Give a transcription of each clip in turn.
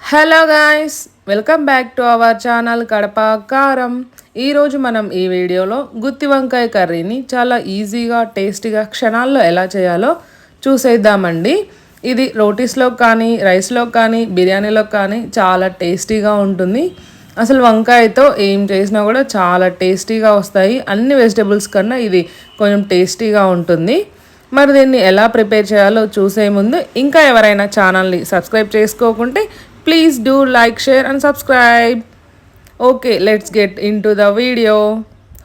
Hello guys welcome back to our channel Kadapa Karam. ఈరోజు మనం ఈ వీడియోలో గుత్తి వంకాయ కర్రీని చాలా ఈజీగా టేస్టీగా క్షణాల్లో ఎలా చేయాలో చూసేద్దామండి. ఇది రోటీస్లో కానీ రైస్లో కానీ బిర్యానీలో కానీ చాలా టేస్టీగా ఉంటుంది. అసలు వంకాయతో ఏం చేసినా కూడా చాలా టేస్టీగా వస్తాయి. అన్ని వెజిటేబుల్స్ కన్నా ఇది కొంచెం టేస్టీగా ఉంటుంది. మరి దీన్ని ఎలా ప్రిపేర్ చేయాలో చూసే ముందు ఇంకా ఎవరైనా ఛానల్ని subscribe చేసుకోకుంటే please do like share and subscribe okay let's get into the video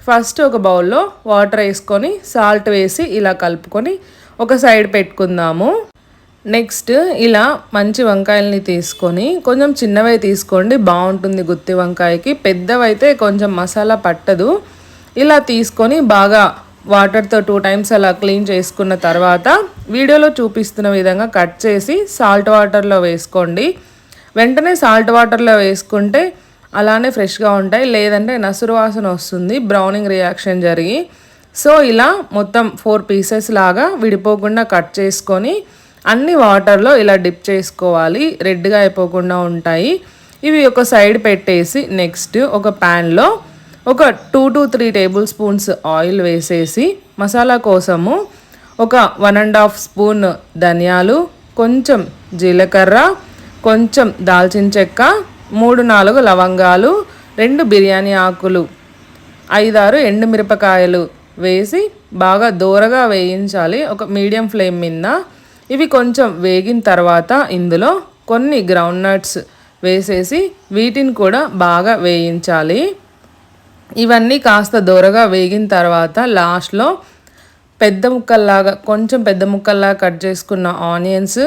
first ఒక బౌల్లో వాటర్ వేసుకొని సాల్ట్ వేసి ఇలా కలుపుకొని ఒక సైడ్ పెట్టుకుందాము. నెక్స్ట్ ఇలా మంచి వంకాయల్ని తీసుకొని కొంచెం చిన్నవే తీసుకోండి బాగుంటుంది గుత్తి వంకాయకి. పెద్దవైతే కొంచెం మసాలా పట్టదు. ఇలా తీసుకొని బాగా వాటర్తో టూ టైమ్స్ అలా క్లీన్ చేసుకున్న తర్వాత వీడియోలో చూపిస్తున్న విధంగా కట్ చేసి సాల్ట్ వాటర్లో వేసుకోండి. వెంటనే సాల్ట్ వాటర్లో వేసుకుంటే అలానే ఫ్రెష్గా ఉంటాయి. లేదంటే నసురు వాసన వస్తుంది. బ్రౌనింగ్ రియాక్షన్ జరిగి సో ఇలా మొత్తం ఫోర్ పీసెస్ లాగా విడిపోకుండా కట్ చేసుకొని అన్ని వాటర్లో ఇలా డిప్ చేసుకోవాలి. రెడ్గా అయిపోకుండా ఉంటాయి. ఇవి ఒక సైడ్ పెట్టేసి నెక్స్ట్ ఒక ప్యాన్లో ఒక two to three tablespoons oil వేసేసి మసాలా కోసము ఒక వన్ అండ్ హాఫ్ స్పూన్ ధనియాలు కొంచెం జీలకర్ర కొంచెం దాల్చిన చెక్క మూడు నాలుగు లవంగాలు రెండు బిర్యానీ ఆకులు ఐదారు ఎండుమిరపకాయలు వేసి బాగా దూరగా వేయించాలి ఒక మీడియం ఫ్లేమ్ మీద. ఇవి కొంచెం వేగిన తర్వాత ఇందులో కొన్ని గ్రౌండ్ నట్స్ వేసేసి వీటిని కూడా బాగా వేయించాలి. ఇవన్నీ కాస్త దూరగా వేగిన తర్వాత లాస్ట్లో పెద్ద ముక్కల్లాగా కొంచెం పెద్ద ముక్కల్లాగా కట్ చేసుకున్న ఆనియన్స్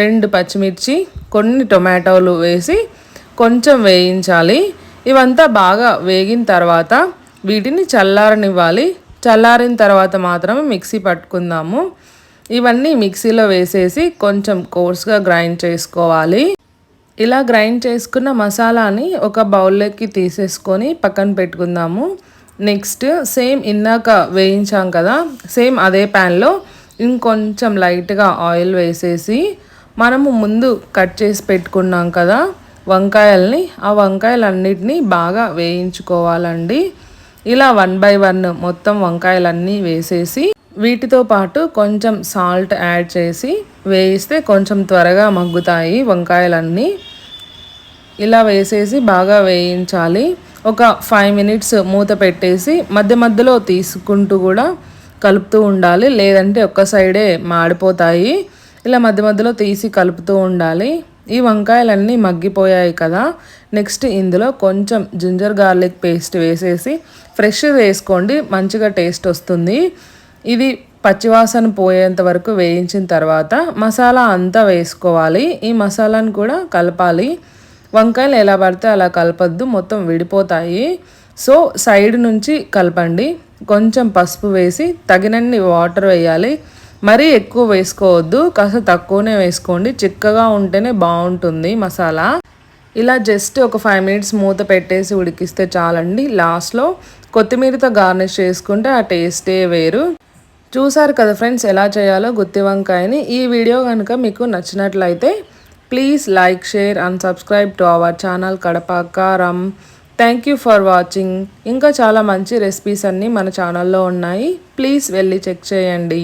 రెండు పచ్చిమిర్చి కొన్ని టొమాటోలు వేసి కొంచెం వేయించాలి. ఇవంతా బాగా వేగిన తర్వాత వీటిని చల్లారనివ్వాలి. చల్లారిన తర్వాత మాత్రమే మిక్సీ పట్టుకుందాము. ఇవన్నీ మిక్సీలో వేసేసి కొంచెం కోర్స్గా గ్రైండ్ చేసుకోవాలి. ఇలా గ్రైండ్ చేసుకున్న మసాలాని ఒక బౌల్లోకి తీసేసుకొని పక్కన పెట్టుకుందాము. నెక్స్ట్ సేమ్ ఇందాక వేయించాం కదా సేమ్ అదే ప్యాన్లో ఇంకొంచెం లైట్గా ఆయిల్ వేసేసి మనము ముందు కట్ చేసి పెట్టుకున్నాం కదా వంకాయల్ని ఆ వంకాయలన్నిటినీ బాగా వేయించుకోవాలండి. ఇలా వన్ బై వన్ మొత్తం వంకాయలన్నీ వేసేసి వీటితో పాటు కొంచెం సాల్ట్ యాడ్ చేసి వేయిస్తే కొంచెం త్వరగా మగ్గుతాయి వంకాయలన్నీ. ఇలా వేసేసి బాగా వేయించాలి. ఒక ఫైవ్ మినిట్స్ మూత పెట్టేసి మధ్య మధ్యలో తీసుకుంటూ కూడా కలుపుతూ ఉండాలి. లేదంటే ఒక్క సైడే మాడిపోతాయి. ఇలా మధ్య మధ్యలో తీసి కలుపుతూ ఉండాలి. ఈ వంకాయలన్నీ మగ్గిపోయాయి కదా. నెక్స్ట్ ఇందులో కొంచెం జింజర్ గార్లిక్ పేస్ట్ వేసేసి ఫ్రెష్ వేసుకోండి. మంచిగా టేస్ట్ వస్తుంది. ఇది పచ్చివాసన పోయేంత వరకు వేయించిన తర్వాత మసాలా అంతా వేసుకోవాలి. ఈ మసాలాను కూడా కలపాలి. వంకాయలు ఎలా పడితే అలా కలపద్దు. మొత్తం విడిపోతాయి. సో సైడ్ నుంచి కలపండి. కొంచెం పసుపు వేసి తగినన్ని వాటర్ వేయాలి. మరీ ఎక్కువ వేసుకోవద్దు కాస్త తక్కువనే వేసుకోండి. చిక్కగా ఉంటేనే బాగుంటుంది మసాలా. ఇలా జస్ట్ ఒక ఫైవ్ మినిట్స్ మూత పెట్టేసి ఉడికిస్తే చాలండి. లాస్ట్లో కొత్తిమీరతో గార్నిష్ చేసుకుంటే ఆ టేస్టే వేరు. చూసారు కదా ఫ్రెండ్స్ ఎలా చేయాలో గుత్తి వంకాయని. ఈ వీడియో కనుక మీకు నచ్చినట్లయితే please like share and subscribe to our channel Kadapa Karam thank you for watching ఇంకా చాలా మంచి రెసిపీస్ అన్నీ మన ఛానల్లో ఉన్నాయి. ప్లీజ్ వెళ్ళి చెక్ చేయండి.